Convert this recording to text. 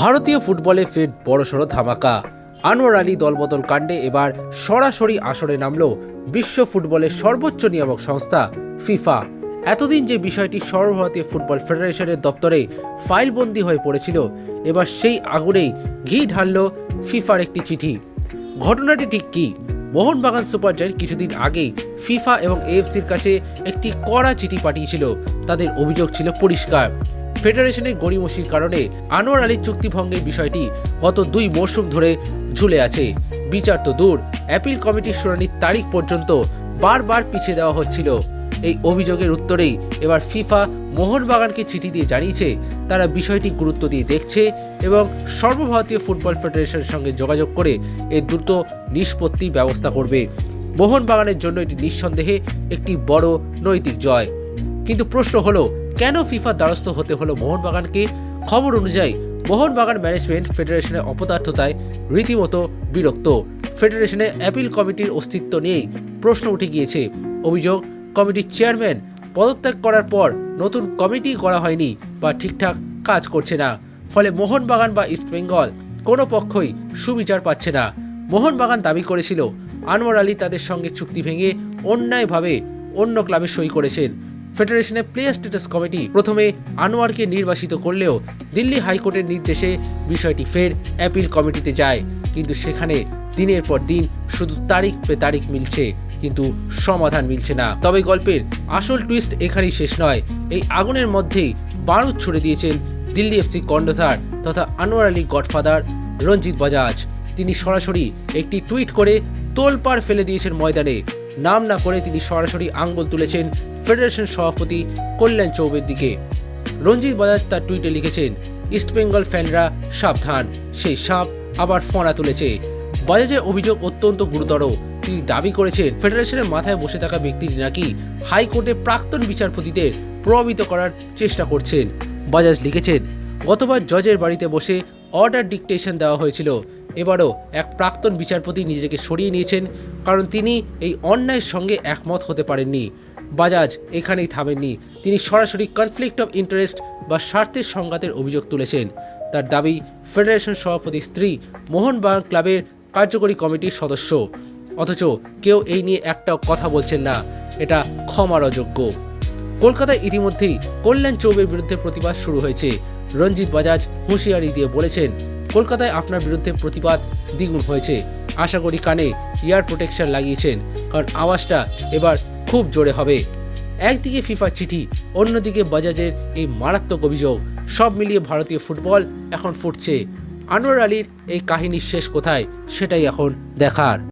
ভারতীয় ফুটবলে ফের বড়সড় ধামাকা। আনোয়ার আলী দলবদল কাণ্ডে এবার সরাসরি আসরে নামল বিশ্ব ফুটবলের সর্বোচ্চ নিয়ামক সংস্থা, ফিফা। এতদিন যে বিষয়টি সর্বভারতীয় ফুটবল ফেডারেশনের দপ্তরে ফাইলবন্দি হয়ে পড়েছিল, এবার সেই আগুনেই ঘি ঢালল ফিফার একটি চিঠি। ঘটনাটি ঠিক কী? মোহনবাগান সুপার জায়ান্ট কিছুদিন আগেই ফিফা এবং এএফসির কাছে একটি কড়া চিঠি পাঠিয়েছিল। তাদের অভিযোগ ছিল পরিষ্কার। ফেডারেশনের গড়িমসির কারণে আনোয়ার আলীর চুক্তিভঙ্গের বিষয়টি গত দুই মরশুম ধরে ঝুলে আছে। বিচার তো দূর, অ্যাপিল কমিটির শুনানির তারিখ পর্যন্ত বারবার পিছিয়ে দেওয়া হচ্ছিল। এই অভিযোগের উত্তরেই এবার ফিফা মোহনবাগানকে চিঠি দিয়ে জানিয়েছে, তারা বিষয়টি গুরুত্ব দিয়ে দেখছে এবং সর্বভারতীয় ফুটবল ফেডারেশনের সঙ্গে যোগাযোগ করে এর দ্রুত নিষ্পত্তি ব্যবস্থা করবে। মোহনবাগানের জন্য এটি নিঃসন্দেহে একটি বড় নৈতিক জয়। কিন্তু প্রশ্ন হলো কেন ফিফার দ্বারস্থ হতে হলো মোহনবাগানকে? খবর অনুযায়ী, মোহনবাগান ম্যানেজমেন্ট ফেডারেশনের অপদার্থতায় রীতিমতো বিরক্ত। ফেডারেশনে অ্যাপিল কমিটির অস্তিত্ব নিয়েই প্রশ্ন উঠে গিয়েছে। অভিযোগ, কমিটির চেয়ারম্যান পদত্যাগ করার পর নতুন কমিটি করা হয়নি বা ঠিকঠাক কাজ করছে না। ফলে মোহনবাগান বা ইস্টবেঙ্গল কোনো পক্ষই সুবিচার পাচ্ছে না। মোহনবাগান দাবি করেছিল, আনোয়ার আলী তাদের সঙ্গে চুক্তি ভেঙে অন্যায়ভাবে অন্য ক্লাবে সই করেছেন। ফেডারেশনের প্লেয়ার স্ট্যাটাস কমিটি প্রথমে আনোয়ারকে নির্বাসিত করলেও দিল্লি হাইকোর্টের নির্দেশে বিষয়টি ফের অ্যাপিল কমিটিতে যায়। কিন্তু সেখানে দিনের পর দিন শুধু তারিখ পে তারিখ মিলছে, কিন্তু সমাধান মিলছে না। তবে গল্পের আসল টুইস্ট এখানেই শেষ নয়। এই আগুনের মধ্যেই বারুদ ছুড়ে দিয়েছেন দিল্লি এফসি কর্ণধার তথা আনোয়ার আলী গডফাদার রঞ্জিত বাজাজ। তিনি সরাসরি একটি টুইট করে তোলপাড় ফেলে দিয়েছেন ময়দানে। নাম না করে তিনি সরাসরি আঙ্গুল তুলেছেন ফেডারেশন সভাপতি কল্যাণ চৌবের দিকে। রঞ্জিত বাজাজ তার টুইটে লিখেছেন ইস্টবেঙ্গল ফ্যানরা সাবধান সেই সাপ আবার ফোঁড়া তুলেছে। বাজাজের অভিযোগ অত্যন্ত গুরুতর। তিনি দাবি করেছেন, ফেডারেশনের মাথায় বসে থাকা ব্যক্তি নাকি হাইকোর্টে প্রাক্তন বিচারপতিদের প্রভাবিত করার চেষ্টা করছেন। বাজাজ লিখেছেন, গতবার জজের বাড়িতে বসে অর্ডার ডিকটেশন দেওয়া হয়েছিল। এবারও এক প্রাক্তন বিচারপতি নিজেকে সরিয়ে নিয়েছেন, কারণ তিনি এই অন্যায়ের সঙ্গে একমত হতে পারেননি। বাজাজ এখানেই থামেননি। তিনি সরাসরি কনফ্লিক্ট অফ ইন্টারেস্ট বা স্বার্থের সংঘাতের অভিযোগ তুলেছেন। তার দাবি, ফেডারেশন সভাপতি স্ত্রী মোহনবাগান ক্লাবের কার্যকরী কমিটির সদস্য। অথচ কেউ এই নিয়ে একটাও কথা বলছেন না। এটা ক্ষমার অযোগ্য। কলকাতায় ইতিমধ্যেই কল্যাণ চৌবের বিরুদ্ধে প্রতিবাদ শুরু হয়েছে। রঞ্জিত বাজাজ হুঁশিয়ারি দিয়ে বলেছেন কলকাতায় আপনার বিরুদ্ধে প্রতিবাদ দ্বিগুণ হয়েছে। আশা করি কানে ইয়ার প্রোটেকশন লাগিয়েছেন, কারণ আওয়াজটা এবার খুব জোরে হবে। একদিকে ফিফা চিঠি, অন্যদিকে বাজাজের এই মারাত্মক অভিযোগ। সব মিলিয়ে ভারতীয় ফুটবল এখন ফুটছে। আনোয়ার আলীর এই কাহিনী শেষ কোথায়? সেটাই এখন দেখার।